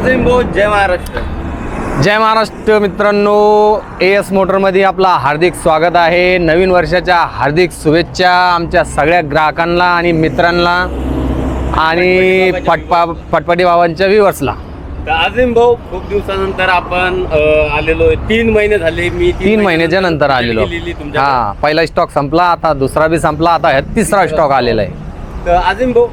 अजिम भाऊ जय महाराष्ट्र. जय महाराष्ट्र मित्रांनो A S मोटरमध्ये आपला हार्दिक स्वागत आहे. नवीन वर्षाच्या हार्दिक शुभेच्छा आमच्या सगळ्या ग्राहकांना आणि मित्रांना आणि फटपा फटपाटी बाबांच्या व्ह्युअर्सला तर अजिम भाऊ खूप दिवसानंतर आपण अं, आलेलो आहे. तीन महिने झाले मी तीन महिन्याच्या नंतर आलेलो. गेलेली तुमच्या हा पहिला स्टॉक संपला आता दुसरा बी संपला आता तिसरा स्टॉक आलेला आहे. तर अजिम भाऊ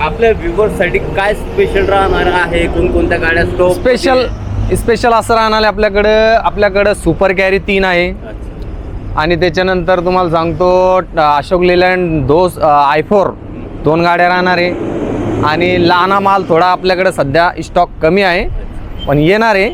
आपल्या व्ह्युअर्ससाठी काय स्पेशल राहणार आहे? कोणकोणत्या गाड्या स्टॉक स्पेशल स्पेशल असं राहणार आहे आपल्याकडं आपल्याकडं सुपर कॅरी तीन आहे. आणि त्याच्यानंतर तुम्हाला सांगतो Ashok Leyland Dost I four दोन गाड्या राहणार आहे. आणि लहाना माल थोडा आपल्याकडे सध्या स्टॉक कमी आहे. पण येणार आहे.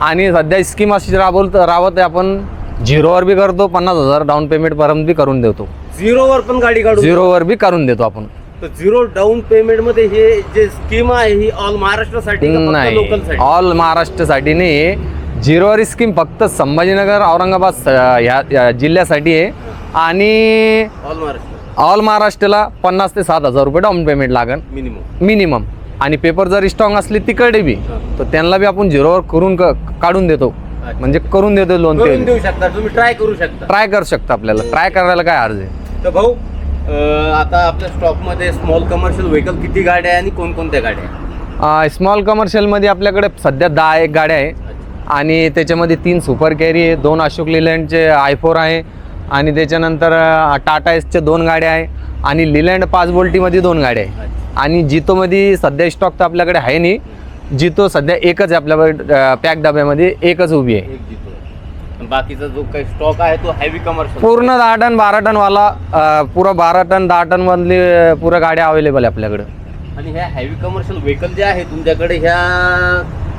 आणि सध्या स्कीम अशी राबवत राबवत आहे आपण झिरोवर बी करतो पन्नास हजार डाऊन पेमेंटपर्यंत बी करून देतो. झिरोवर पण गाडी काढू झिरोवर बी करून देतो आपण. तर झिरो डाऊन पेमेंटमध्ये हे जे स्कीम आहे ही ऑल महाराष्ट्रासाठी नाही. ऑल महाराष्ट्रासाठी नाही. झिरोवर स्कीम फक्त संभाजीनगर औरंगाबाद ह्या या जिल्ह्यासाठी आहे. आणि ऑल महाराष्ट्र. ऑल महाराष्ट्राला पन्नास ते सात हजार रुपये डाऊन पेमेंट लागन. मिनिमम मिनिमम आणि पेपर जर स्ट्रॉंग असली तिकडे बी तर त्यांना बी आपण झिरोवर करून काढून देतो. म्हणजे करून देतो लोन देऊ शकता तुम्ही ट्राय करू शकता. ट्राय करू शकता आपल्याला. ट्राय करायला काय अर्ज आहे? तर भाऊ आता आपल्या स्टॉकमध्ये स्मॉल कमर्शियल व्हेकल किती गाड्या आहे आणि कोणकोणत्या गाड्या आहे स्मॉल कमर्शियलमध्ये आपल्याकडे सध्या दहा एक गाड्या आहे. आणि त्याच्यामध्ये तीन सुपर कॅरी आहे दोन अशोक लिलँडचे आय फोर आहे. आणि त्याच्यानंतर टाटा एसचे दोन गाड्या आहे. आणि लिलँड पाच बोल्टीमध्ये दोन गाड्या आहे. आणि जितोमध्ये सध्या स्टॉक तर आपल्याकडे आहे नाही जितो सध्या एकच आहे आपल्याकडे पॅक डब्यामध्ये एकच उभी आहे. बाकीचा जो काही स्टॉक आहे तो हेवी कमर्शियल पूर्ण दहा टन बारा टनवाला अ, पुरा बारा टन दहा टनमधली अ, पुऱ्या गाड्या अवेलेबल आहे आपल्याकडं. आणि ह्या हेवी कमर्शियल व्हेकल जे आहे तुमच्याकडे ह्या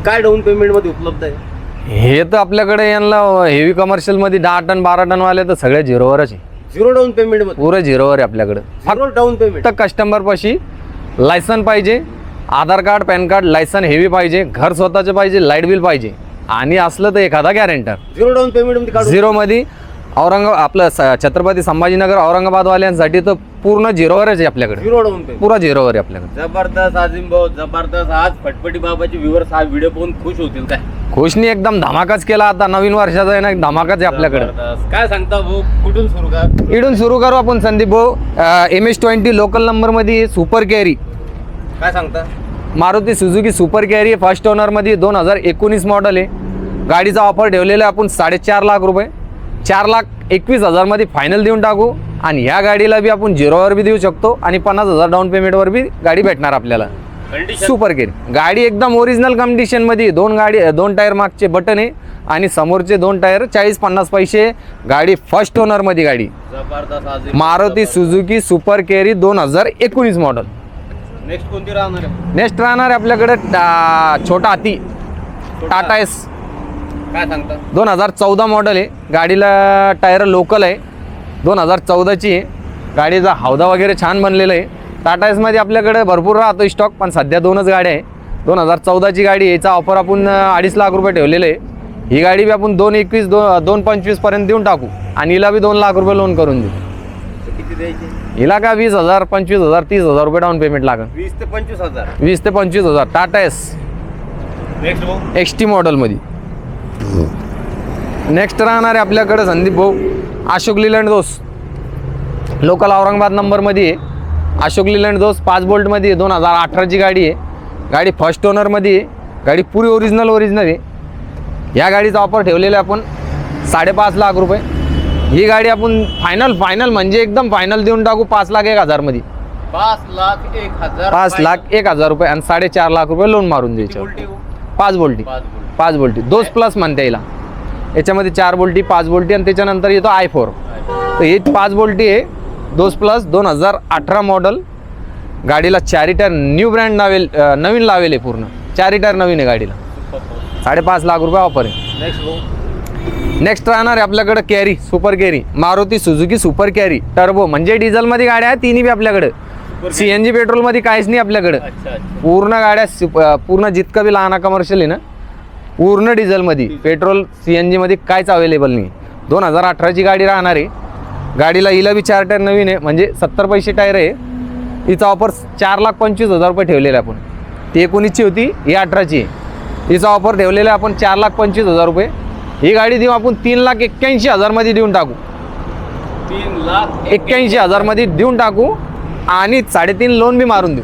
काय डाऊन पेमेंटमध्ये उपलब्ध आहे? हे तर आपल्याकडे यांना हेवी कमर्शियलमध्ये दहा टन बारा टनवाले तर सगळे झिरोवरच आहे झिरो डाऊन पेमेंटमध्ये? पुरं झिरोवर आहे आपल्याकडं. झिरो डाऊन पेमेंट फक्त कस्टमरपाशी लायसन पाहिजे Aadhaar card PAN card license heavy पाहिजे घर स्वतःचं पाहिजे लाइट बिल पाहिजे. आणि असलं तर एखादा गॅरेंटर झिरो डाऊन पेमेंटमध्ये काढू. झिरोमध्ये औरंगाबाद आपलं स- छत्रपती संभाजीनगर औरंगाबादवाल्यांसाठी तर पूर्ण झिरोवरच आहे आपल्याकडे. झिरो डाऊन पेमेंट पुरा झिरोवर आहे आपल्याकडे. जबरदस्त आजिम भाऊ जबरदस्त. आज फटफटी बाबाची व्ह्युअर्स हा व्हिडिओ पाहून खुश होतील काय? खुशनी एकदम धमाकाच केला आता नवीन वर्षाचा आहे ना एक धमाकाच आहे आपल्याकडे. जबरदस्त. काय सांगता भाऊ कुठून सुरू का इडून सुरू करू आपण संदीप भाऊ. एम एस ट्वेंटी लोकल नंबरमध्ये सुपर कॅरी काय सांगता? Maruti Suzuki super carry first ओनरमध्ये दोन हजार एकोणीस मॉडेल आहे. गाडीचा ऑफर ठेवलेला आहे आपण साडेचार लाख रुपये. चार लाख एकवीस हजारमध्ये फायनल देऊन टाकू. आणि ह्या गाडीला बी आपण झिरोवर बी देऊ शकतो आणि पन्नास हजार डाऊन पेमेंटवर बी गाडी भेटणार आपल्याला. सुपर कॅरी गाडी एकदम ओरिजिनल कंडिशनमध्ये दोन गाडी दोन टायर मागचे बटन आहे आणि समोरचे दोन टायर चाळीस पन्नास पैसे गाडी फर्स्ट ओनरमध्ये गाडी. मारुती सुझुकी सुपर कॅरी दोन हजार एकोणीस मॉडेल नेक्स्ट कोणती राहणार आहे? नेक्स्ट राहणार आहे आपल्याकडे टा- छोटा हाती टाटा एस. काय सांगता? दोन हजार चौदा मॉडेल आहे. गाडीला टायर लोकल आहे. दोन हजार चौदाची आहे. गाडीचा हौदा वगैरे छान बनलेला आहे. टाटा एसमध्ये आपल्याकडे भरपूर राहतो स्टॉक पण सध्या दोनच गाड्या आहे. दोन हजार चौदाची गाडी आहे. याचा ऑफर आपण अं, अडीच लाख रुपये ठेवलेलं आहे. ही गाडी बी आपण दोन एकवीस दो दोन पंचवीसपर्यंत देऊन टाकू. आणि हिला बी दोन लाख रुपये लोन करून देऊ. तर किती द्यायचे? हिला का वीस हजार पंचवीस हजार तीस हजार रुपये डाऊन पेमेंट लागेल वीस ते पंचवीस हजार. वीस ते पंचवीस हजार. टाटा एस नेक्स्ट भाऊ. एक्स टी मॉडेलमध्ये नेक्स्ट राहणार आहे आपल्याकडे संदीप भाऊ. अशोक लिलँड दोस लोकल औरंगाबाद नंबरमध्ये आहे. अशोक लिलँड दोस पाच बोल्टमध्ये आहे. दोन हजार अठराची गाडी आहे. गाडी फर्स्ट ओनरमध्ये आहे. गाडी पुरी ओरिजिनल ओरिजिनल आहे. या गाडीचा ऑफर ठेवलेला आहे आपण. साडेपाच लाख रुपये. ही गाडी आपण फायनल फायनल म्हणजे एकदम फायनल देऊन टाकू पाच लाख एक हजारमध्ये पाच लाख एक हजार पाच लाख एक हजार रुपये आणि साडेचार लाख रुपये लोन मारून द्यायचे. हो? पाच बोल्टी पाच बोलटी. दोस प्लस म्हणता येईल याच्यामध्ये चार बोल्टी पाच बोल्टी आणि त्याच्यानंतर येतो आय फोर तर हे पाच बोल्टी आहे. दोस प्लस दोन हजार अठरा मॉडल गाडीला चारी टायर न्यू ब्रँड लावेल नवीन लावेल आहे पूर्ण. चारी टायर नवीन आहे गाडीला. साडेपाच लाख रुपये ऑफर आहे. नेक्स्ट राहणार आहे आपल्याकडे carry super carry Maruti Suzuki super carry turbo म्हणजे डिझेलमध्ये गाड्या आहेत तिन्ही बी आपल्याकडे. सी एन जी पेट्रोलमध्ये काहीच नाही आपल्याकडे. पूर्ण गाड्या पूर्ण जितकं बी लहान कमर्शियल आहे ना पूर्ण डिझेलमध्ये पेट्रोल सी एन जीमध्ये काहीच अवेलेबल नाही. दोन हजार अठराची गाडी राहणार आहे. गाडीला हिला बी चार टायर नवीन आहे म्हणजे सत्तर पैसे टायर आहे. हिचा ऑफर चार लाख पंचवीस हजार रुपये ठेवलेला आहे आपण. ती एकोणीसची होती ही अठराची आहे. तिचा ऑफर ठेवलेला आहे आपण चार लाख पंचवीस हजार रुपये. ही गाडी देऊ आपण तीन लाख एक्क्याऐंशी हजारमध्ये देऊन टाकू. तीन लाख एक्क्याऐंशी हजारमध्ये देऊन टाकू आणि साडेतीन लोन बी मारून देऊ.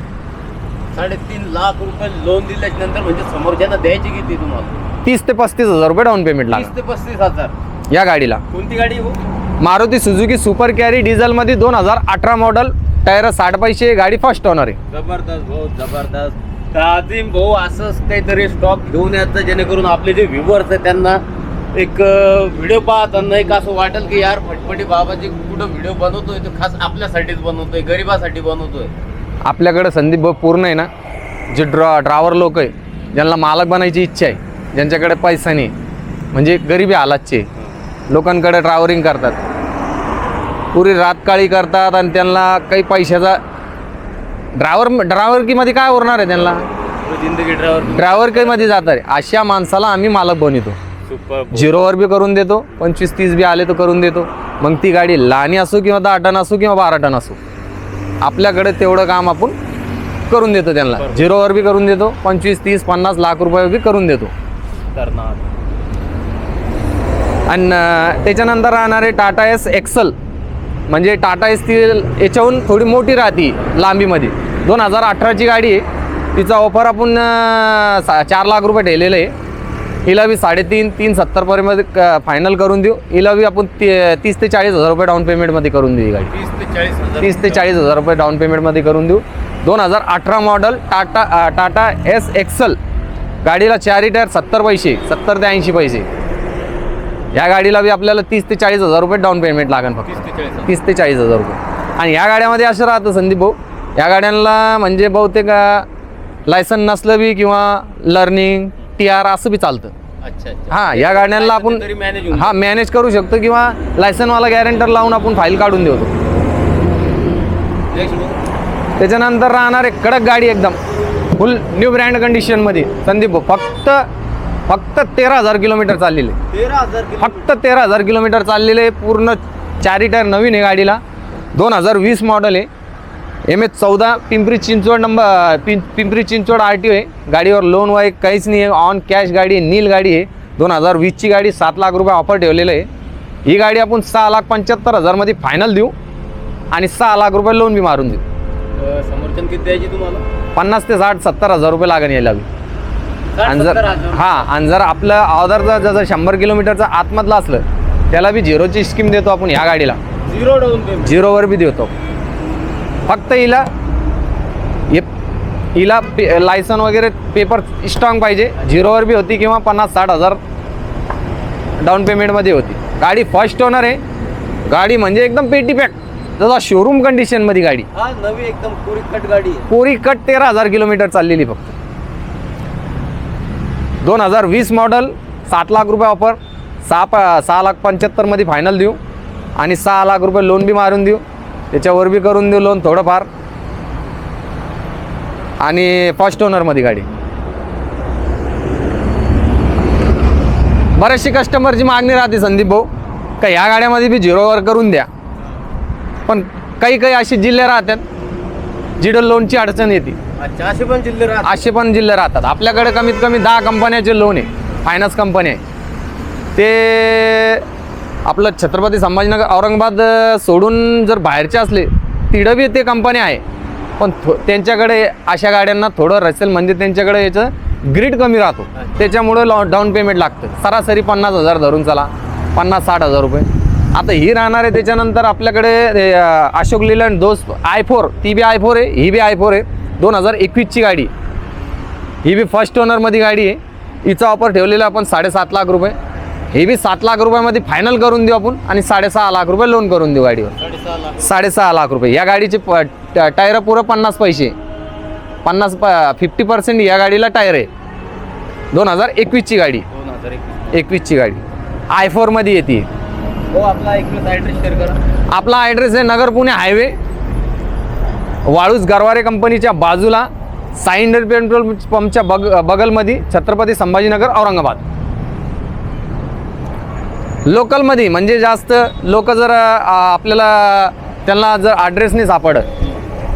साडेतीन लाख रुपये लोन दिल्याच्या नंतर म्हणजे समोरच्यांना द्यायची किती तुम्हाला? तीस ते पस्तीस हजार रुपये डाऊन पेमेंट तीस ते पस्तीस हजार. या गाडीला. कोणती गाडी हो? मारुती सुझुकी सुपर कॅरी डिझेलमध्ये दोन हजार अठरा मॉडल टायर साठ पैसे गाडी फर्स्ट ओनर आहे. जबरदस्त भाऊ जबरदस्त. भाऊ असंच काहीतरी स्टॉक घेऊन यायचं जेणेकरून आपले जे व्ह्युअर्स आहेत त्यांना एक व्हिडिओ पाहताना एक असं वाटेल की यार फटफटी बाबाजी कुठं व्हिडिओ बनवतोय तो खास आपल्यासाठीच बनवतोय गरिबासाठी बनवतोय. आपल्याकडे संदीप भाऊ पूर्ण आहे ना? जे ड्रा ड्रायव्हर लोक आहे ज्यांना मालक बनायची इच्छा आहे ज्यांच्याकडे पैसा नाही म्हणजे गरिबी हालातचे लोकांकडे ट्रॅव्हलिंग करतात. पुरी रातकाळी करतात आणि त्यांना काही पैशाचा ड्रायव्हर ड्रायव्हरकीमध्ये काय उरणार आहे त्यांना? जिंदगी ड्रायव्हर ड्रायव्हरकीमध्ये जातात. अशा माणसाला आम्ही मालक बनवतो. झिरोवर बी करून देतो पंचवीस तीस बी आले तर करून देतो. मग ती गाडी लहानी असो किंवा दहा टन असो किंवा बारा टन असो आपल्याकडे तेवढं काम आपण करून देतो त्यांना. झिरोवर बी करून देतो पंचवीस तीस पन्नास लाख रुपये बी करून देतो. आणि त्याच्यानंतर राहणारे टाटा एस एक्सल म्हणजे टाटा एस ती याच्याहून थोडी मोठी राहते लांबीमध्ये. दोन हजार अठराची गाडी आहे. तिचा ऑफर आपण सा चार लाख रुपये ठेवलेलं आहे. हिला बी साडेतीन तीन सत्तरपर्यंत फायनल करून देऊ. हिला बी आपण ती तीस ते चाळीस हजार रुपये डाऊन पेमेंटमध्ये करून देऊ गाडी. तीस ते चाळीस हजार तीस ते चाळीस हजार रुपये डाऊन पेमेंटमध्ये करून देऊ. दोन हजार अठरा model Tata Tata S Excel गाडीला चारही टायर सत्तर पैसे सत्तर ते ऐंशी पैसे. या गाडीला बी आपल्याला तीस ते चाळीस हजार रुपये डाऊन पेमेंट लागेल फक्त. तीस ते चाळीस हजार. रुपये. आणि या गाड्यामध्ये असं राहतं संदीप भाऊ या गाड्यांना म्हणजे बहुतेक लायसन नसलं बी किंवा लर्निंग टी आर असं बी चालतं. हां या गाड्यांना आपण हां मॅनेज करू शकतो किंवा लायसनवाला गॅरेंटर लावून आपण फाईल काढून देतो. त्याच्यानंतर राहणार एक कडक गाडी एकदम. फुल न्यू ब्रँड कंडिशनमध्ये संदीप भाऊ फक्त फक्त तेरा हजार किलोमीटर चाललेले. फक्त तेरा हजार किलोमीटर चाललेले पूर्ण चारी टायर नवीन आहे गाडीला. दोन हजार वीस मॉडल आहे. एम एच चौदा Pimpri Chinchwad number पिं Pimpri Chinchwad R T O आहे. गाडीवर लोन वाईक काहीच नाही आहे. ऑन कॅश गाडी आहे नील गाडी आहे. दोन हजार वीसची गाडी सात लाख रुपये ऑफर ठेवलेलं आहे. ही गाडी आपण सहा लाख पंच्याहत्तर हजारमध्ये फायनल देऊ आणि सहा लाख रुपये लोन बी मारून देऊ. समर्थन किती द्यायची तुम्हाला? पन्नास ते साठ सत्तर हजार रुपये लागेल यायला आणि जर. हां आणि जर आपलं ऑर्डरचं जसं शंभर किलोमीटरचं आतमधलं असलं त्याला बी झिरोची स्कीम देतो आपण ह्या गाडीला. झिरो झिरोवर बी देतो. फक्त हिला हे हिला पे लायसन वगैरे पेपर स्ट्रॉंग पाहिजे. झिरोवर बी होती किंवा पन्नास साठ हजार डाऊन पेमेंटमध्ये होती. गाडी फर्स्ट ओनर आहे. गाडी म्हणजे एकदम पेटी पॅक जसा शोरूम कंडिशनमध्ये गाडी. हा नवी एकदम पुरी कट गाडी कोरी कट तेरा हजार किलोमीटर चाललेली फक्त. दोन हजार वीस मॉडल सात लाख रुपये ऑफर सहा प सहा लाख पंच्याहत्तरमध्ये फायनल देऊ आणि सहा लाख रुपये लोन बी मारून देऊ. त्याच्यावर बी करून देऊ लोन थोडंफार. आणि फर्स्ट ओनरमध्ये गाडी. बऱ्याचशी कस्टमरची मागणी राहते संदीप भाऊ का ह्या गाड्यामध्ये बी झिरोवर करून द्या. पण काही काही असे जिल्हे राहतात जिडं लोनची अडचण येते. अच्छा असे पण जिल्हे राहतात. असे पण जिल्हे राहतात. आपल्याकडे कमीत कमी दहा कंपन्याचे लोन आहे फायनान्स कंपनी आहे. ते आपलं छत्रपती संभाजीनगर औरंगाबाद सोडून जर बाहेरचे असले बी ते कंपनी आहे. पण थो त्यांच्याकडे अशा गाड्यांना थोडं रसेल म्हणजे त्यांच्याकडे याचं ग्रीड कमी राहतो. त्याच्यामुळं लॉ डाऊन पेमेंट लागतं. सरासरी पन्नास हजार धरून चला. पन्नास साठ हजार रुपये. आता ही राहणार आहे त्याच्यानंतर आपल्याकडे अशोक लिलंड दोस्त आय फोर ती बी आय फोर आहे ही बी आय फोर आहे. दोन हजार एकवीसची गाडी. ही बी फर्स्ट ओनरमध्ये गाडी आहे. हिचा ऑफर ठेवलेला आपण साडेसात लाख रुपये. ही बी सात लाख रुपयामध्ये फायनल करून देऊ आपण आणि साडेसहा लाख रुपये लोन करून देऊ गाडीवर. साडेसहा लाख रुपये. या गाडीचे टायरं पुरं पन्नास पैसे. पन्नास प फिफ्टी पर्सेंट या गाडीला टायर आहे. दोन हजार एकवीसची गाडी. एकवीसची गाडी. आय फोरमध्ये येते. हो आपला ॲड्रेस शेअर करा. आपला ॲड्रेस आहे नगर पुणे हायवे वाळूज गरवारे कंपनीच्या बाजूला साई इंडियन पेट्रोल पंपच्या बग बगलमध्ये छत्रपती संभाजीनगर औरंगाबाद. लोकलमध्ये म्हणजे जास्त लोक जर आपल्याला त्यांना जर ॲड्रेस नाही सापडत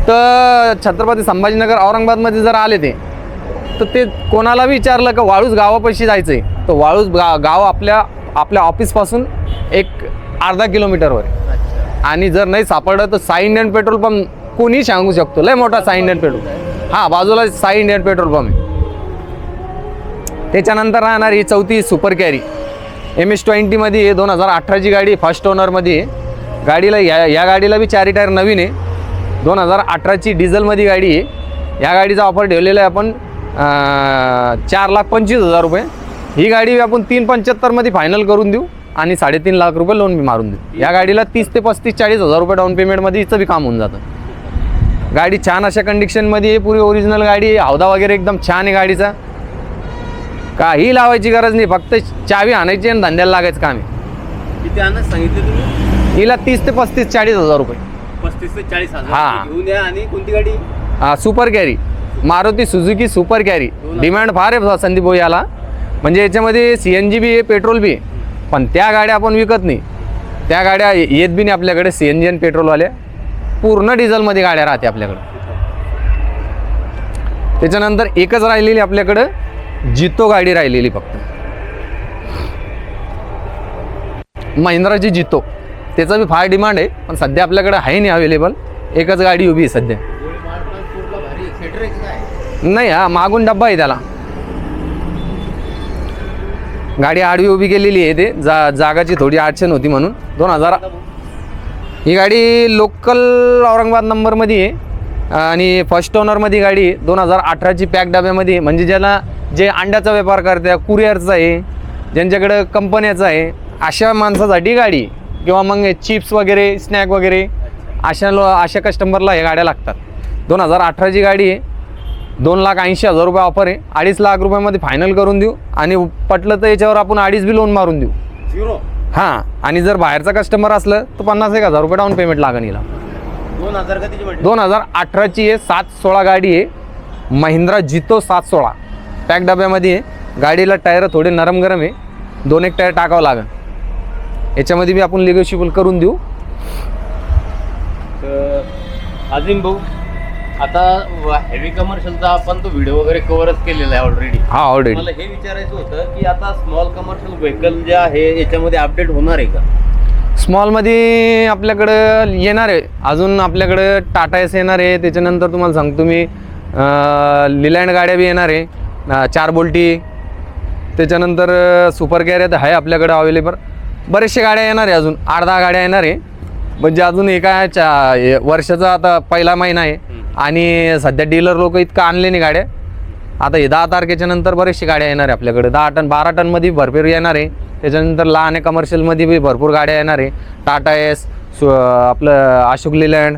तर छत्रपती संभाजीनगर औरंगाबादमध्ये जर आले ते तर ते कोणाला विचारलं का वाळूस गावापाशी जायचं आहे तर वाळूस गा गाव आपल्या आपल्या ऑफिसपासून एक अर्धा किलोमीटरवर. आणि जर नाही सापडलं तर साई इंडियन पेट्रोल पंप कोणी सांगू शकतो लय मोठा साई इंडियन पेट्रोल. हां बाजूला साई इंडियन पेट्रोल पंप आहे. त्याच्यानंतर राहणार ही चौथी सुपर कॅरी. एम एस ट्वेंटीमध्ये आहे दोन हजार अठराची गाडी फर्स्ट ओनरमध्ये आहे गाडीला या या गाडीला बी चारी टायर नवीन आहे. दोन हजार अठराची डिझेलमध्ये गाडी आहे. या गाडीचा ऑफर ठेवलेला आहे आपण चार लाख पंचवीस हजार रुपये. ही गाडी आपण तीन पंच्याहत्तरमध्ये फायनल करून देऊ आणि साडेतीन लाख रुपये लोन बी मारून देऊ. या गाडीला तीस ते पस्तीस चाळीस हजार रुपये डाऊन पेमेंटमध्ये हिचं बी काम होऊन जातं. गाडी छान अशा कंडिशनमध्ये आहे पुरी ओरिजिनल गाडी आहे हौदा वगैरे एकदम छान आहे गाडीचा. काही लावायची गरज नाही. फक्त चावी आणायची आणि धंद्याला लागायचं काम आहे. किती आणत सांगितले तुम्ही? हिला तीस ते पस्तीस चाळीस हजार रुपये. पस्तीस ते चाळीस हा. हजार घेऊन या. आणि कोणती गाडी? हा, super carry Maruti Suzuki super carry demand फार आहे संदीप भाऊ याला. म्हणजे याच्यामध्ये सी एन जी बी आहे पेट्रोल बी आहे. पण त्या गाड्या आपण विकत नाही. त्या गाड्या येत बी नाही आपल्याकडे सी एन जी आणि पेट्रोलवाल्या पूर्ण डिझेलमध्ये गाड्या राहते आपल्याकडे. त्याच्यानंतर एकच राहिलेली आपल्याकडं जितो गाडी राहिलेली फक्त. महिंद्राची जितो. त्याचा बी फार डिमांड आहे पण सध्या आपल्याकडे आहे नाही अवेलेबल एकच गाडी उभी आहे सध्या. नाही हा मागून डब्बा आहे त्याला. गाडी आडवी उभी केलेली आहे ते जा जागाची थोडी अडचण होती म्हणून. दोन हजार ही गाडी लोकल औरंगाबाद नंबरमध्ये आहे. आणि फर्स्ट ओनरमध्ये गाडी दोन हजार अठराची पॅक डब्यामध्ये म्हणजे ज्याला जे अंड्याचा व्यापार करते कुरिअरचा आहे ज्यांच्याकडं कंपन्याचा आहे अशा माणसासाठी गाडी आहे. किंवा मग चिप्स वगैरे स्नॅक वगैरे अशा लो अशा कस्टमरला हे गाड्या लागतात. दोन हजार अठराची गाडी आहे. दोन लाख ऐंशी हजार रुपये ऑफर आहे. अडीच लाख रुपयामध्ये फायनल करून देऊ. आणि पटलं तर याच्यावर आपण अडीच बी लोन मारून देऊ. झिरो हां. आणि जर बाहेरचा कस्टमर असलं तर पन्नास एक हजार रुपये डाऊन पेमेंट लागेल हिला. दोन हजार दोन हजार अठराची आहे सात सोळा गाडी आहे. महिंद्रा जितो सात सोळा. पॅक डब्यामध्ये आहे गाडीला टायर थोडे नरम गरम आहे. दोन एक टायर टाकावं लागेल. याच्यामध्ये बी आपण लिगोशिबल करून देऊ. तर अजिम भाऊ आता हेवी कमर्शियलचा आपण तो व्हिडिओ वगैरे कव्हरच केलेला आहे ऑलरेडी हा ऑलरेडी मला हे विचारायचं होतं की आता स्मॉल कमर्शियल व्हेकल जे आहे याच्यामध्ये अपडेट होणार आहे का? स्मॉलमध्ये आपल्याकडं येणार आहे. अजून आपल्याकडं टाटा एस येणार आहे. त्याच्यानंतर तुम्हाला सांगतो मी लिलँड गाड्या बी येणार आहे. चार बोल्टी. त्याच्यानंतर सुपर कॅरेट आहे आपल्याकडं अवेलेबल बरेचशे गाड्या येणार आहे अजून. आठ दहा गाड्या येणार आहे. म्हणजे अजून एका चा वर्षाचा आता पहिला महिना आहे. आणि सध्या डीलर लोक इतकं आणले नाही गाड्या. आता हे दहा तारखेच्या नंतर बरेचशे गाड्या येणार आहे आपल्याकडे. दहा टन बारा टनमध्ये भरपूर येणार आहे. त्याच्यानंतर लहान कमर्शियलमध्ये बी भरपूर गाड्या येणार आहे. टाटा एस सु आपलं अशोक लिलँड.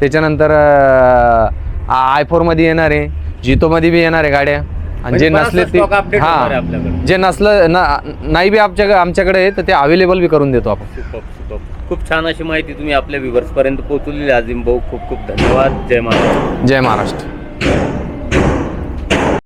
त्याच्यानंतर आय फोरमध्ये येणार आहे. जितोमध्ये बी येणार आहे गाड्या. आणि जे नसले ते. हां. जे नसलं ना नाही बी आमच्या आमच्याकडे आहे तर ते अवेलेबल बी करून देतो आपण. खूप छान अशी माहिती तुम्ही आपल्या व्ह्युअर्स पर्यंत पोहोचवलेली अजिम भाऊ. खूप खूप धन्यवाद. जय महाराज जय महाराष्ट्र.